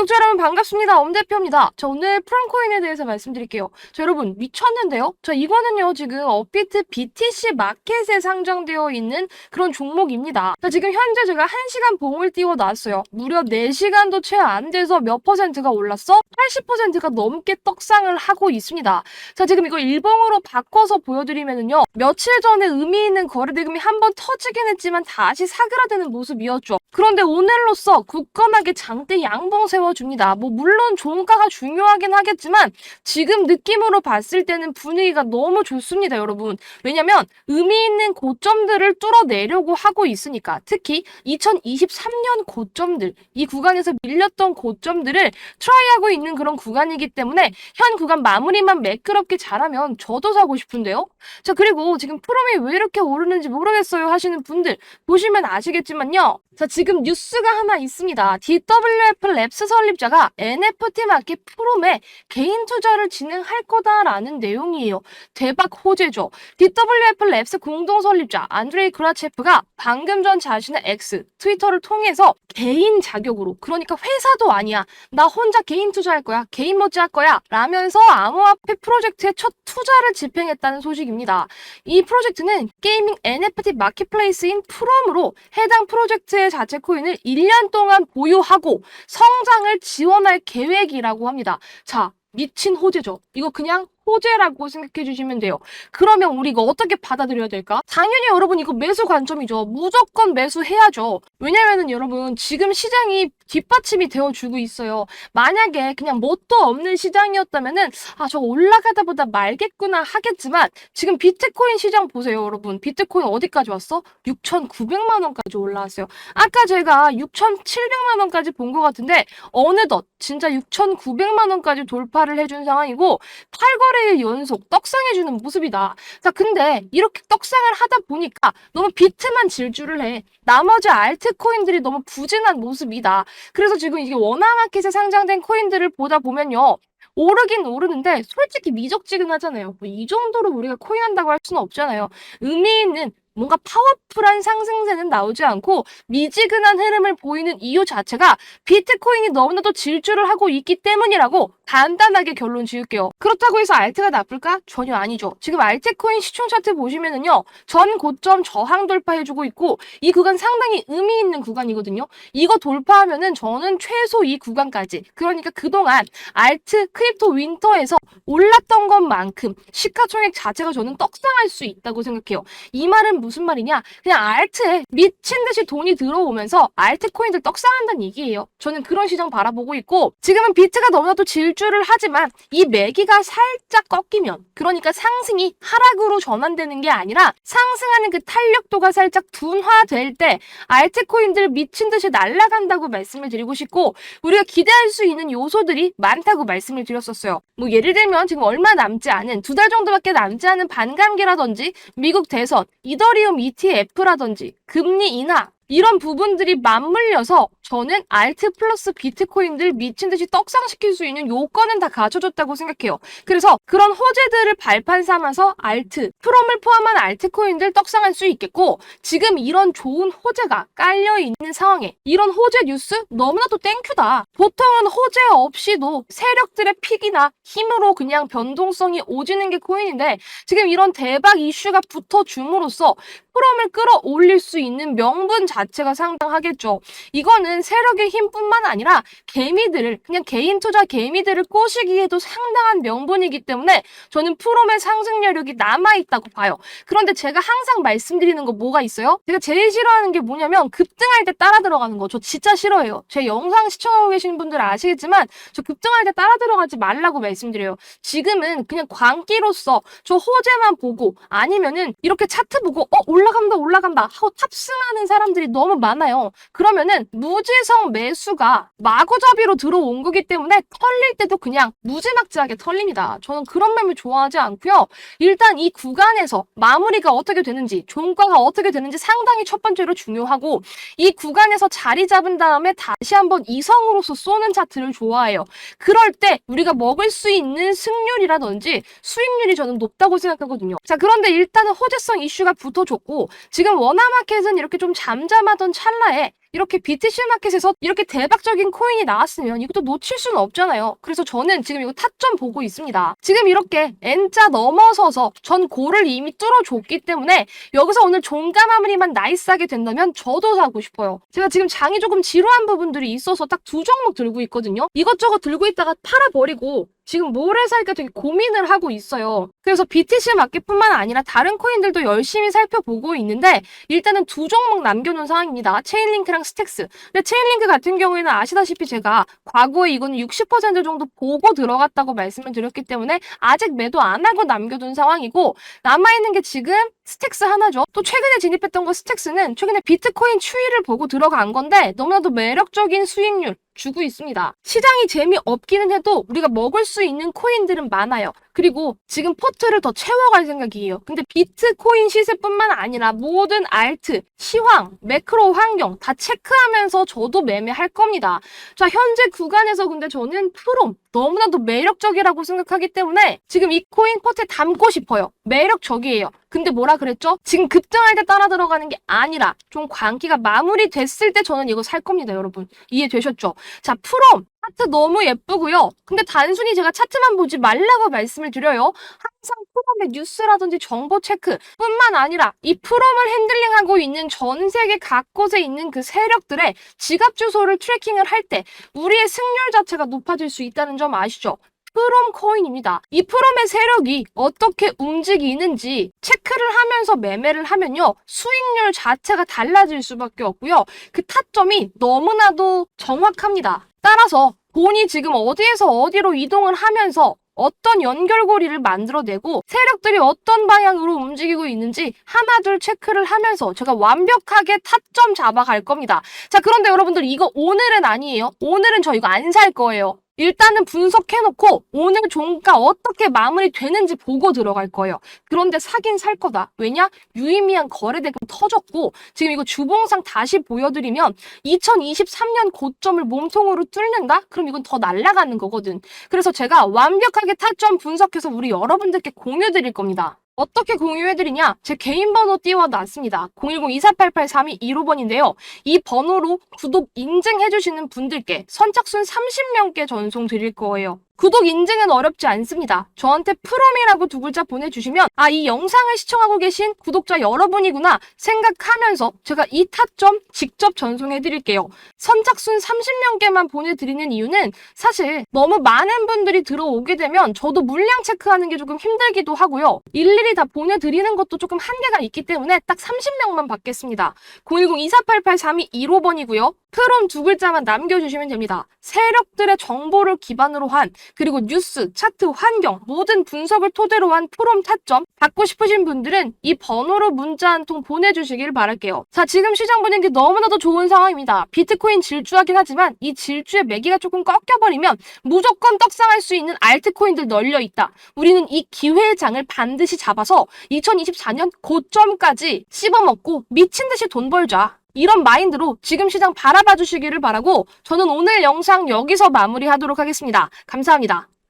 구독자 여러분 반갑습니다. 엄 대표입니다. 저 오늘 프랑코인에 대해서 말씀드릴게요. 자, 여러분 미쳤는데요? 자, 이거는요, 지금 업비트 BTC 마켓에 상장되어 있는 그런 종목입니다. 자, 지금 현재 제가 1시간 봉을 띄워 놨어요. 무려 4시간도 채 안 돼서 몇 퍼센트가 올랐어? 80%가 넘게 떡상을 하고 있습니다. 자, 지금 이거 일봉으로 바꿔서 보여드리면은요, 며칠 전에 의미 있는 거래 대금이 한번 터지긴 했지만 다시 사그라드는 모습이었죠. 그런데 오늘로써 굳건하게 장대 양봉 세워 줍니다. 뭐 물론 종가가 중요하긴 하겠지만 지금 느낌으로 봤을 때는 분위기가 너무 좋습니다, 여러분. 왜냐면 의미 있는 고점들을 뚫어내려고 하고 있으니까 특히 2023년 고점들 이 구간에서 밀렸던 고점들을 트라이하고 있는 그런 구간이기 때문에 현 구간 마무리만 매끄럽게 잘하면 저도 사고 싶은데요. 자 그리고 지금 프롬이 왜 이렇게 오르는지 모르겠어요 하시는 분들 보시면 아시겠지만요. 자 지금 뉴스가 하나 있습니다. DWF 랩스 설립자가 NFT 마켓 프롬에 개인 투자를 진행할 거다라는 내용이에요. 대박 호재죠. DWF 랩스 공동 설립자 안드레이 그라체프가 방금 전 자신의 X 트위터를 통해서 개인 자격으로 그러니까 회사도 아니야. 나 혼자 개인 투자할 거야. 개인 멋지 할 거야. 라면서 암호화폐 프로젝트에 첫 투자를 집행했다는 소식입니다. 이 프로젝트는 게이밍 NFT 마켓플레이스인 프롬으로 해당 프로젝트의 자체 코인을 1년 동안 보유하고 성장을 지원할 계획이라고 합니다. 자, 미친 호재죠. 이거 그냥 호재라고 생각해 주시면 돼요. 그러면 우리 이거 어떻게 받아들여야 될까? 당연히 여러분 이거 매수 관점이죠. 무조건 매수해야죠. 왜냐면은 여러분 지금 시장이 뒷받침이 되어주고 있어요. 만약에 그냥 뭣도 없는 시장이었다면은 아 저거 올라가다 보다 말겠구나 하겠지만 지금 비트코인 시장 보세요 여러분. 비트코인 어디까지 왔어? 6,900만 원까지 올라왔어요. 아까 제가 6,700만 원까지 본 것 같은데 어느덧 진짜 6,900만 원까지 돌파를 해준 상황이고 8거래 일 연속 떡상해주는 모습이다. 자, 근데 이렇게 떡상을 하다 보니까 너무 비트만 질주를 해. 나머지 알트코인들이 너무 부진한 모습이다. 그래서 지금 이게 원화마켓에 상장된 코인들을 보다 보면요. 오르긴 오르는데 솔직히 미적지근하잖아요. 뭐 이 정도로 우리가 코인 한다고 할 수는 없잖아요. 의미 있는 뭔가 파워풀한 상승세는 나오지 않고 미지근한 흐름을 보이는 이유 자체가 비트코인이 너무나도 질주를 하고 있기 때문이라고 간단하게 결론 지을게요. 그렇다고 해서 알트가 나쁠까? 전혀 아니죠. 지금 알트코인 시총 차트 보시면은요. 전 고점 저항 돌파해주고 있고 이 구간 상당히 의미 있는 구간이거든요. 이거 돌파하면은 저는 최소 이 구간까지 그러니까 그동안 알트 크립토 윈터에서 올랐던 것만큼 시가총액 자체가 저는 떡상할 수 있다고 생각해요. 이 말은 무슨 말이냐? 그냥 알트에 미친 듯이 돈이 들어오면서 알트 코인들 떡상한다는 얘기예요. 저는 그런 시장 바라보고 있고 지금은 비트가 너무나도 질 주를 하지만 이 매기가 살짝 꺾이면 그러니까 상승이 하락으로 전환되는 게 아니라 상승하는 그 탄력도가 살짝 둔화될 때 알트 코인들 미친 듯이 날아간다고 말씀을 드리고 싶고 우리가 기대할 수 있는 요소들이 많다고 말씀을 드렸었어요. 뭐 예를 들면 지금 얼마 남지 않은 두 달 정도밖에 남지 않은 반감기라든지 미국 대선, 이더리움 ETF라든지 금리 인하 이런 부분들이 맞물려서 저는 알트 플러스 비트코인들 미친 듯이 떡상시킬 수 있는 요건은 다 갖춰줬다고 생각해요. 그래서 그런 호재들을 발판 삼아서 알트, 프롬을 포함한 알트코인들 떡상할 수 있겠고 지금 이런 좋은 호재가 깔려 있는 상황에 이런 호재 뉴스 너무나도 땡큐다. 보통은 호재 없이도 세력들의 픽이나 힘으로 그냥 변동성이 오지는 게 코인인데 지금 이런 대박 이슈가 붙어 줌으로써 프롬을 끌어올릴 수 있는 명분 자 체가 상당하겠죠. 이거는 세력의 힘뿐만 아니라 개미들을 그냥 개인 투자 개미들을 꼬시기에도 상당한 명분이기 때문에 저는 프롬의 상승 여력이 남아 있다고 봐요. 그런데 제가 항상 말씀드리는 거 뭐가 있어요? 제가 제일 싫어하는 게 뭐냐면 급등할 때 따라 들어가는 거. 저 진짜 싫어해요. 제 영상 시청하고 계신 분들 아시겠지만 저 급등할 때 따라 들어가지 말라고 말씀드려요. 지금은 그냥 광기로서 저 호재만 보고 아니면은 이렇게 차트 보고 어 올라간다 올라간다 하고 탑승하는 사람들이 너무 많아요. 그러면은 무지성 매수가 마구잡이로 들어온 거기 때문에 털릴 때도 그냥 무지막지하게 털립니다. 저는 그런 매물 좋아하지 않고요. 일단 이 구간에서 마무리가 어떻게 되는지 종가가 어떻게 되는지 상당히 첫 번째로 중요하고 이 구간에서 자리 잡은 다음에 다시 한번 이성으로서 쏘는 차트를 좋아해요. 그럴 때 우리가 먹을 수 있는 승률이라든지 수익률이 저는 높다고 생각하거든요. 자 그런데 일단은 호재성 이슈가 붙어줬고 지금 원화마켓은 이렇게 좀 잠잠 하던 찰나에 이렇게 BTC 마켓에서 이렇게 대박적인 코인이 나왔으면 이것도 놓칠 수는 없잖아요. 그래서 저는 지금 이거 타점 보고 있습니다. 지금 이렇게 N자 넘어서서 전 고를 이미 뚫어줬기 때문에 여기서 오늘 종가 마무리만 나이스하게 된다면 저도 사고 싶어요. 제가 지금 장이 조금 지루한 부분들이 있어서 딱 두 종목 들고 있거든요. 이것저것 들고 있다가 팔아버리고 지금 뭐를 살까 되게 고민을 하고 있어요. 그래서 BTC 마켓뿐만 아니라 다른 코인들도 열심히 살펴보고 있는데 일단은 두 종목 남겨놓은 상황입니다. 체인링크 랑 스택스. 근데 체인링크 같은 경우에는 아시다시피 제가 과거에 이거는 60% 정도 보고 들어갔다고 말씀을 드렸기 때문에 아직 매도 안 하고 남겨둔 상황이고 남아있는 게 지금 스택스 하나죠. 또 최근에 진입했던 거 스택스는 최근에 비트코인 추이를 보고 들어간 건데 너무나도 매력적인 수익률 주고 있습니다. 시장이 재미없기는 해도 우리가 먹을 수 있는 코인들은 많아요. 그리고 지금 포트를 더 채워갈 생각이에요. 근데 비트코인 시세뿐만 아니라 모든 알트, 시황, 매크로 환경 다 체크하면서 저도 매매할 겁니다. 자, 현재 구간에서 근데 저는 프롬 너무나도 매력적이라고 생각하기 때문에 지금 이 코인 포트에 담고 싶어요. 매력적이에요. 근데 뭐라 그랬죠? 지금 급등할 때 따라 들어가는 게 아니라 좀 광기가 마무리됐을 때 저는 이거 살 겁니다, 여러분. 이해되셨죠? 자, 프롬 차트 너무 예쁘고요. 근데 단순히 제가 차트만 보지 말라고 말씀을 드려요. 항상 프롬의 뉴스라든지 정보 체크 뿐만 아니라 이 프롬을 핸들링하고 있는 전 세계 각곳에 있는 그 세력들의 지갑 주소를 트래킹을 할 때 우리의 승률 자체가 높아질 수 있다는 점 아시죠? 프롬 코인입니다. 이 프롬의 세력이 어떻게 움직이는지 체크를 하면서 매매를 하면요. 수익률 자체가 달라질 수밖에 없고요. 그 타점이 너무나도 정확합니다. 따라서 돈이 지금 어디에서 어디로 이동을 하면서 어떤 연결고리를 만들어내고 세력들이 어떤 방향으로 움직이고 있는지 하나둘 체크를 하면서 제가 완벽하게 타점 잡아갈 겁니다. 자, 그런데 여러분들 이거 오늘은 아니에요. 오늘은 저 이거 안 살 거예요. 일단은 분석해놓고 오늘 종가 어떻게 마무리되는지 보고 들어갈 거예요. 그런데 사긴 살 거다. 왜냐? 유의미한 거래대금 터졌고 지금 이거 주봉상 다시 보여드리면 2023년 고점을 몸통으로 뚫는다? 그럼 이건 더 날아가는 거거든. 그래서 제가 완벽하게 타점 분석해서 우리 여러분들께 공유 드릴 겁니다. 어떻게 공유해드리냐? 제 개인 번호 띄워놨습니다. 010-2488-3215번인데요. 이 번호로 구독 인증해주시는 분들께 선착순 30명께 전송 드릴 거예요. 구독 인증은 어렵지 않습니다. 저한테 프롬이라고 두 글자 보내주시면 아, 이 영상을 시청하고 계신 구독자 여러분이구나 생각하면서 제가 이 타점 직접 전송해드릴게요. 선착순 30명께만 보내드리는 이유는 사실 너무 많은 분들이 들어오게 되면 저도 물량 체크하는 게 조금 힘들기도 하고요. 일일이 다 보내드리는 것도 조금 한계가 있기 때문에 딱 30명만 받겠습니다. 010-2488-3215번이고요. 프롬 두 글자만 남겨주시면 됩니다. 세력들의 정보를 기반으로 한 그리고 뉴스, 차트, 환경 모든 분석을 토대로 한 프롬 타점 받고 싶으신 분들은 이 번호로 문자 한 통 보내주시길 바랄게요. 자 지금 시장 분위기 너무나도 좋은 상황입니다. 비트코인 질주하긴 하지만 이 질주의 매기가 조금 꺾여버리면 무조건 떡상할 수 있는 알트코인들 널려 있다. 우리는 이 기회의 장을 반드시 잡아서 2024년 고점까지 씹어먹고 미친 듯이 돈 벌자. 이런 마인드로 지금 시장 바라봐 주시기를 바라고 저는 오늘 영상 여기서 마무리하도록 하겠습니다. 감사합니다.